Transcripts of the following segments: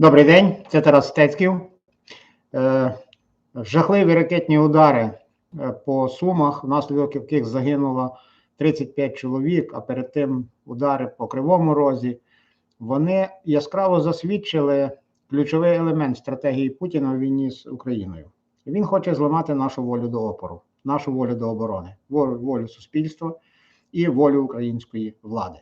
Добрий день, це Тарас Стецьків. Е, жахливі ракетні удари е, по Сумах, внаслідок яких загинуло 35 чоловік, а перед тим удари по Кривому Розі. Вони яскраво засвідчили ключовий елемент стратегії Путіна у війні з Україною. Він хоче зламати нашу волю до опору, нашу волю до оборони, волю, волю суспільства і волю української влади.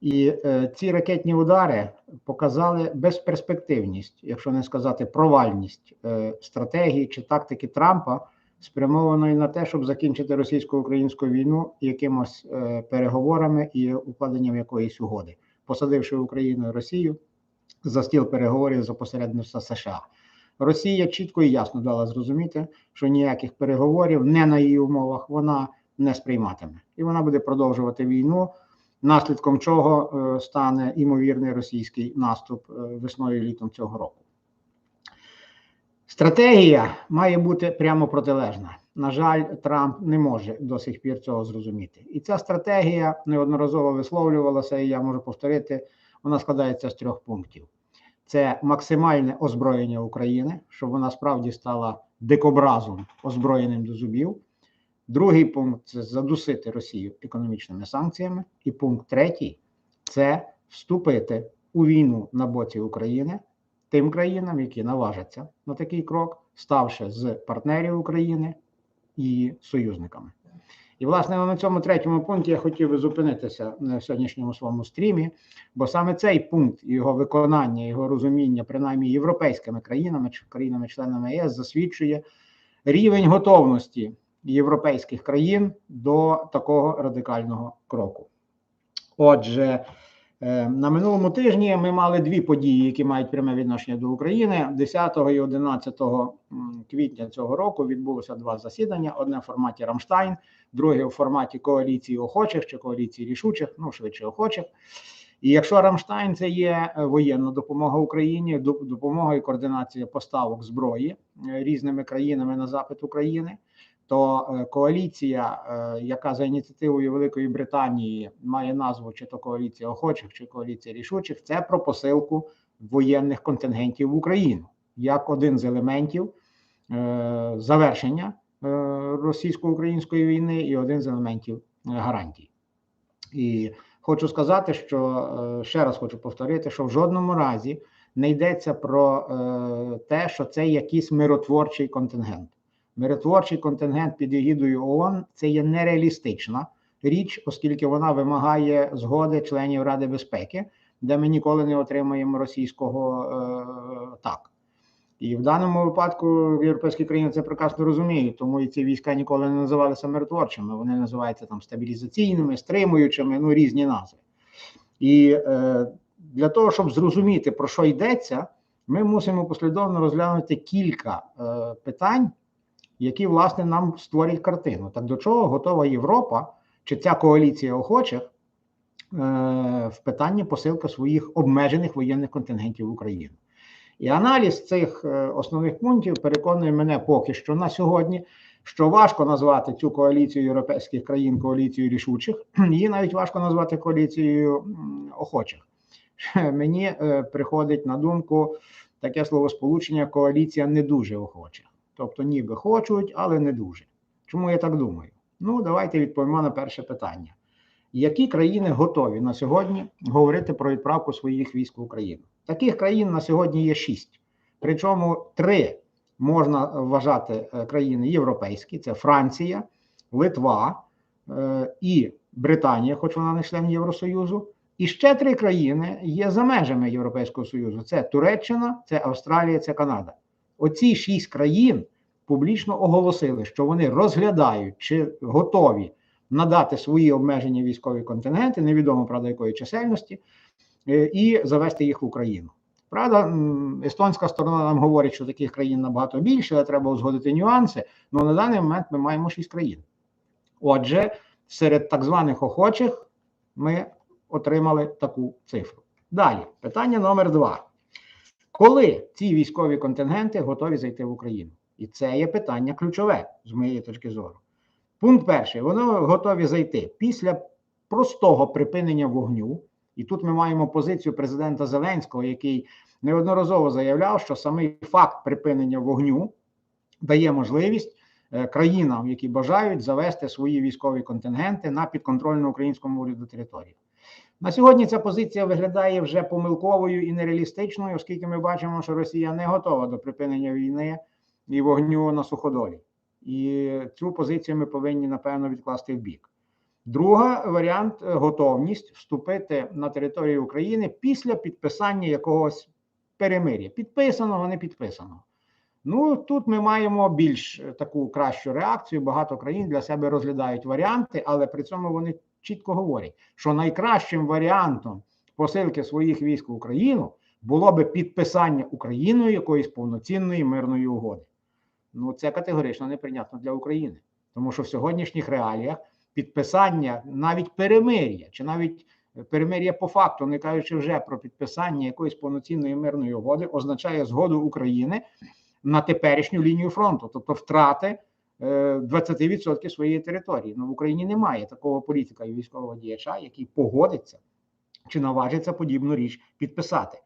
І е, ці ракетні удари показали безперспективність, якщо не сказати провальність е, стратегії чи тактики Трампа, спрямованої на те, щоб закінчити російсько-українську війну якимось е, переговорами і укладенням якоїсь угоди, посадивши Україну і Росію за стіл переговорів за посередництва США. Росія чітко і ясно дала зрозуміти, що ніяких переговорів не на її умовах вона не сприйматиме, і вона буде продовжувати війну наслідком чого е, стане імовірний російський наступ е, весною і літом цього року. Стратегія має бути прямо протилежна. На жаль, Трамп не може до сих пір цього зрозуміти. І ця стратегія неодноразово висловлювалася, і я можу повторити, вона складається з трьох пунктів: це максимальне озброєння України, щоб вона справді стала дикобразом озброєним до зубів. Другий пункт це задусити Росію економічними санкціями. І пункт третій це вступити у війну на боці України тим країнам, які наважаться на такий крок, ставши з партнерів України і союзниками. І, власне, на цьому третьому пункті я хотів би зупинитися в сьогоднішньому своєму стрімі, бо саме цей пункт його виконання, його розуміння, принаймні європейськими країнами чи країнами-членами ЄС, засвідчує рівень готовності європейських країн до такого радикального кроку. Отже, е, на минулому тижні ми мали дві події, які мають пряме відношення до України. 10 і 11 квітня цього року відбулося два засідання: одне в форматі Рамштайн, друге у форматі коаліції охочих чи коаліції рішучих, ну швидше охочих. І якщо Рамштайн це є воєнна допомога Україні, допомога і координація поставок зброї е, різними країнами на запит України то е, коаліція, е, яка за ініціативою Великої Британії має назву чи то коаліція охочих, чи коаліція рішучих, це про посилку воєнних контингентів в Україну як один з елементів е, завершення російсько-української війни і один з елементів гарантій. І хочу сказати, що ще раз хочу повторити, що в жодному разі не йдеться про те, що це якийсь миротворчий контингент миротворчий контингент під егідою ООН це є нереалістична річ, оскільки вона вимагає згоди членів Ради безпеки, де ми ніколи не отримаємо російського е, так. І в даному випадку європейські країни це прекрасно розуміють, тому і ці війська ніколи не називалися миротворчими. Вони називаються там стабілізаційними, стримуючими, ну різні назви. І е, для того, щоб зрозуміти, про що йдеться, ми мусимо послідовно розглянути кілька е, питань, які власне нам створять картину. Так до чого готова Європа чи ця коаліція охочих е, в питанні посилки своїх обмежених воєнних контингентів в Україну? І аналіз цих е, основних пунктів переконує мене поки що на сьогодні, що важко назвати цю коаліцію європейських країн коаліцією рішучих, її навіть важко назвати коаліцією охочих. Мені е, приходить на думку таке словосполучення коаліція не дуже охоча. Тобто, ніби хочуть, але не дуже. Чому я так думаю? Ну, давайте відповімо на перше питання. Які країни готові на сьогодні говорити про відправку своїх військ в Україну? Таких країн на сьогодні є шість. Причому три можна вважати е, країни європейські: це Франція, Литва е, і Британія, хоч вона не член Євросоюзу. І ще три країни є за межами Європейського Союзу: це Туреччина, це Австралія, це Канада. Оці шість країн публічно оголосили, що вони розглядають чи готові надати свої обмежені військові контингенти, невідомо правда якої чисельності, е, і завести їх в Україну. Правда, естонська сторона нам говорить, що таких країн набагато більше, але треба узгодити нюанси. Ну на даний момент ми маємо шість країн. Отже, серед так званих охочих ми отримали таку цифру. Далі, питання номер два. Коли ці військові контингенти готові зайти в Україну? І це є питання ключове з моєї точки зору. Пункт перший: вони готові зайти після простого припинення вогню І тут ми маємо позицію президента Зеленського, який неодноразово заявляв, що самий факт припинення вогню дає можливість е, країнам, які бажають завести свої військові контингенти на підконтрольну українському уряду територію. На сьогодні ця позиція виглядає вже помилковою і нереалістичною, оскільки ми бачимо, що Росія не готова до припинення війни і вогню на суходолі. І цю позицію ми повинні напевно відкласти в бік. Друга варіант готовність вступити на територію України після підписання якогось перемир'я. Підписаного, не підписаного. Ну тут ми маємо більш таку кращу реакцію. Багато країн для себе розглядають варіанти, але при цьому вони чітко говорять, що найкращим варіантом посилки своїх військ в Україну було би підписання Україною якоїсь повноцінної мирної угоди. Ну це категорично неприйнятно для України, тому що в сьогоднішніх реаліях підписання навіть перемир'я, чи навіть перемир'я по факту, не кажучи вже про підписання якоїсь повноцінної мирної угоди, означає згоду України на теперішню лінію фронту, тобто втрати е, 20% своєї території. Ну в Україні немає такого політика і військового діяча, який погодиться чи наважиться подібну річ підписати.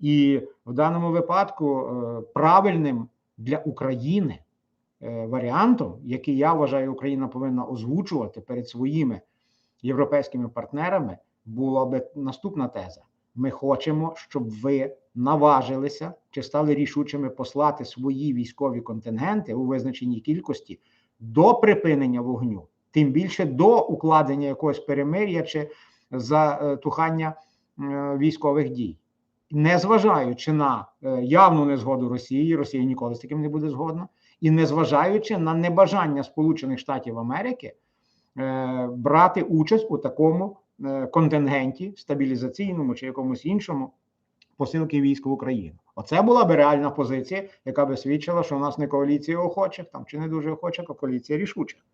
І в даному випадку е, правильним для України е, варіантом, який я вважаю, Україна повинна озвучувати перед своїми європейськими партнерами, була би наступна теза: ми хочемо, щоб ви наважилися чи стали рішучими послати свої військові контингенти у визначеній кількості до припинення вогню, тим більше до укладення якогось перемир'я чи затухання е, військових дій. Незважаючи на е, явну незгоду Росії, Росія ніколи з таким не буде згодна, і незважаючи на небажання Сполучених Штатів Америки е, брати участь у такому контингенті стабілізаційному чи якомусь іншому посилки військ в Україну. Оце була би реальна позиція, яка би свідчила, що у нас не коаліція охочих там чи не дуже охочих, а коаліція рішучих.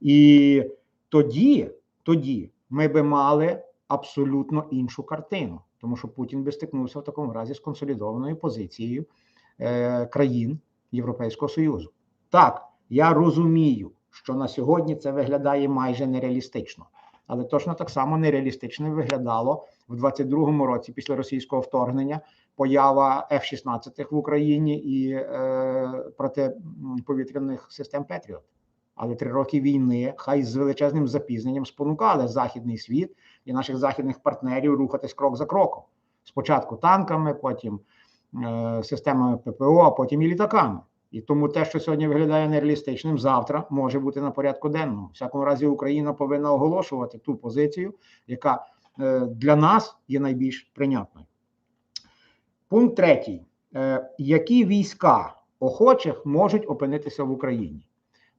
І тоді, тоді ми би мали абсолютно іншу картину, тому що Путін би стикнувся в такому разі з консолідованою позицією е, країн Європейського Союзу. Так, я розумію, що на сьогодні це виглядає майже нереалістично, але точно так само нереалістично виглядало в 22-му році після російського вторгнення поява F-16 в Україні і е, протиповітряних систем Петріот. Але три роки війни, хай з величезним запізненням спонукали західний світ і наших західних партнерів рухатись крок за кроком. Спочатку танками, потім е, системами ППО, а потім і літаками. І тому те, що сьогодні виглядає нереалістичним, завтра може бути на порядку денному. В всякому разі, Україна повинна оголошувати ту позицію, яка е, для нас є найбільш прийнятною. Пункт третій: е, які війська охочих можуть опинитися в Україні?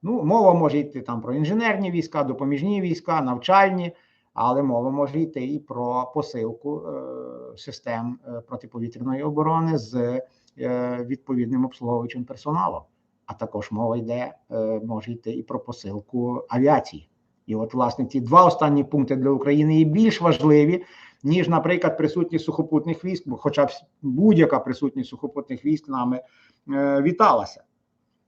Ну, мова може йти там про інженерні війська, допоміжні війська, навчальні, але мова може йти і про посилку е, систем протиповітряної оборони з відповідним обслуговуючим персоналом. А також мова йде, е, може йти і про посилку авіації. І от, власне, ці два останні пункти для України є більш важливі, ніж, наприклад, присутність сухопутних військ, бо хоча б будь-яка присутність сухопутних військ нами е, віталася.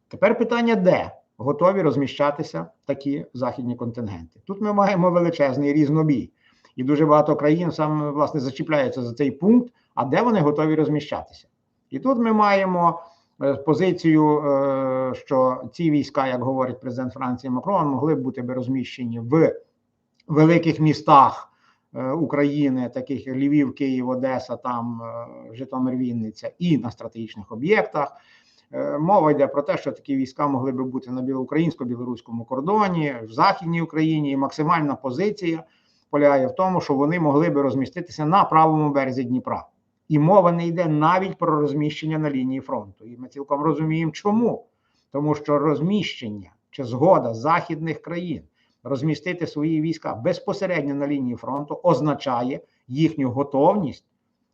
Тепер питання, де готові розміщатися такі західні контингенти. Тут ми маємо величезний різнобій, і дуже багато країн саме власне зачіпляються за цей пункт, а де вони готові розміщатися. І тут ми маємо е, позицію, е, що ці війська, як говорить президент Франції Макрон, могли б бути розміщені в великих містах е, України, таких як Львів, Київ, Одеса, там Житомир, Вінниця, і на стратегічних об'єктах. Мова йде про те, що такі війська могли би бути на білоукраїнсько-білоруському кордоні, в Західній Україні, і максимальна позиція полягає в тому, що вони могли би розміститися на правому березі Дніпра. І мова не йде навіть про розміщення на лінії фронту. І ми цілком розуміємо, чому. Тому що розміщення чи згода західних країн розмістити свої війська безпосередньо на лінії фронту означає їхню готовність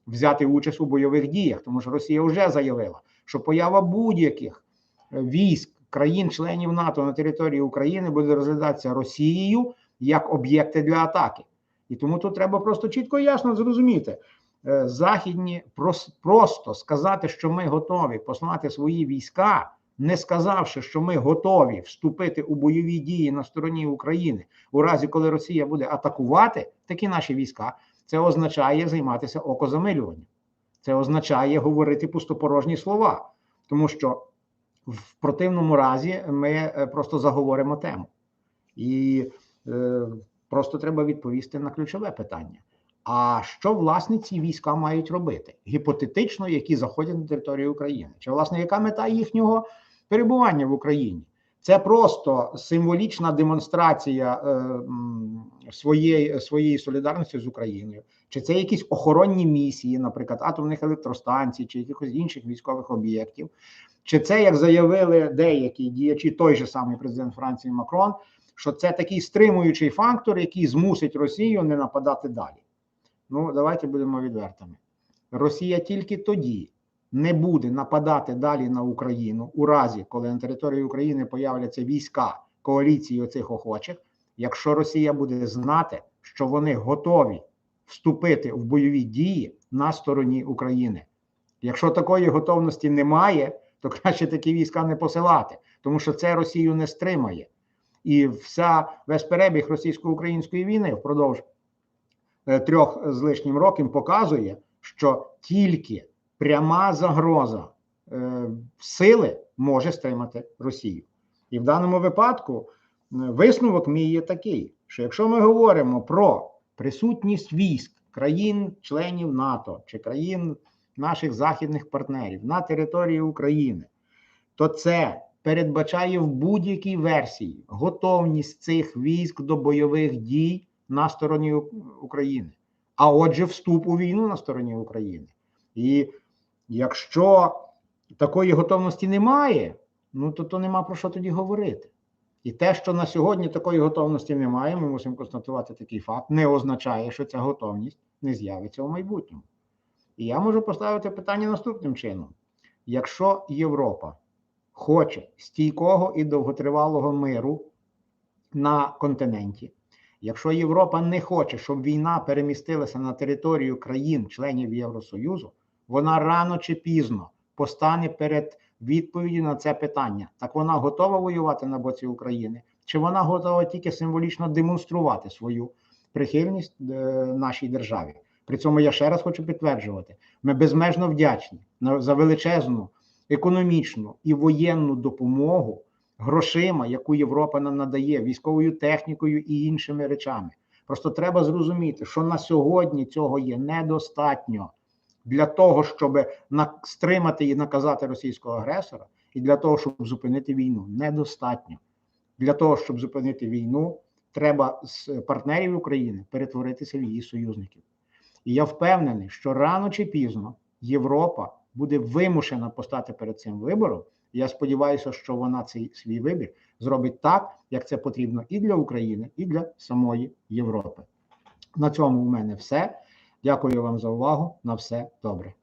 взяти участь у бойових діях, тому що Росія вже заявила, що поява будь-яких військ країн-членів НАТО на території України буде розглядатися Росією як об'єкти для атаки. І тому тут треба просто чітко і ясно зрозуміти. Е, Західні просто сказати, що ми готові послати свої війська, не сказавши, що ми готові вступити у бойові дії на стороні України у разі, коли Росія буде атакувати такі наші війська, це означає займатися окозамилюванням. Це означає говорити пустопорожні слова, тому що в противному разі ми е, просто заговоримо тему. І е, просто треба відповісти на ключове питання. А що власне ці війська мають робити? Гіпотетично, які заходять на територію України? Чи власне яка мета їхнього перебування в Україні? Це просто символічна демонстрація е, своєї, своєї солідарності з Україною, чи це якісь охоронні місії, наприклад, атомних електростанцій, чи якихось інших військових об'єктів, чи це, як заявили деякі діячі, той же самий президент Франції Макрон, що це такий стримуючий фактор, який змусить Росію не нападати далі. Ну, давайте будемо відвертими. Росія тільки тоді не буде нападати далі на Україну у разі, коли на території України появляться війська коаліції оцих охочих, якщо Росія буде знати, що вони готові вступити в бойові дії на стороні України. Якщо такої готовності немає, то краще такі війська не посилати, тому що це Росію не стримає. І вся весь перебіг російсько-української війни впродовж трьох з лишнім років показує, що тільки пряма загроза е, сили може стримати Росію. І в даному випадку е, висновок мій є такий, що якщо ми говоримо про присутність військ країн-членів НАТО чи країн наших західних партнерів на території України, то це передбачає в будь-якій версії готовність цих військ до бойових дій на стороні України, а отже, вступ у війну на стороні України. І якщо такої готовності немає, ну то, то нема про що тоді говорити. І те, що на сьогодні такої готовності немає, ми мусимо констатувати такий факт, не означає, що ця готовність не з'явиться у майбутньому. І я можу поставити питання наступним чином: якщо Європа хоче стійкого і довготривалого миру на континенті, якщо Європа не хоче, щоб війна перемістилася на територію країн-членів Євросоюзу, вона рано чи пізно постане перед відповіді на це питання. Так вона готова воювати на боці України, чи вона готова тільки символічно демонструвати свою прихильність е, нашій державі? При цьому я ще раз хочу підтверджувати: ми безмежно вдячні за величезну економічну і воєнну допомогу грошима, яку Європа нам надає, військовою технікою і іншими речами. Просто треба зрозуміти, що на сьогодні цього є недостатньо для того, щоб стримати і наказати російського агресора, і для того, щоб зупинити війну. Недостатньо. Для того, щоб зупинити війну, треба з партнерів України перетворитися в її союзників. І я впевнений, що рано чи пізно Європа буде вимушена постати перед цим вибором. Я сподіваюся, що вона цей свій вибір зробить так, як це потрібно і для України, і для самої Європи. На цьому у мене все. Дякую вам за увагу. На все добре.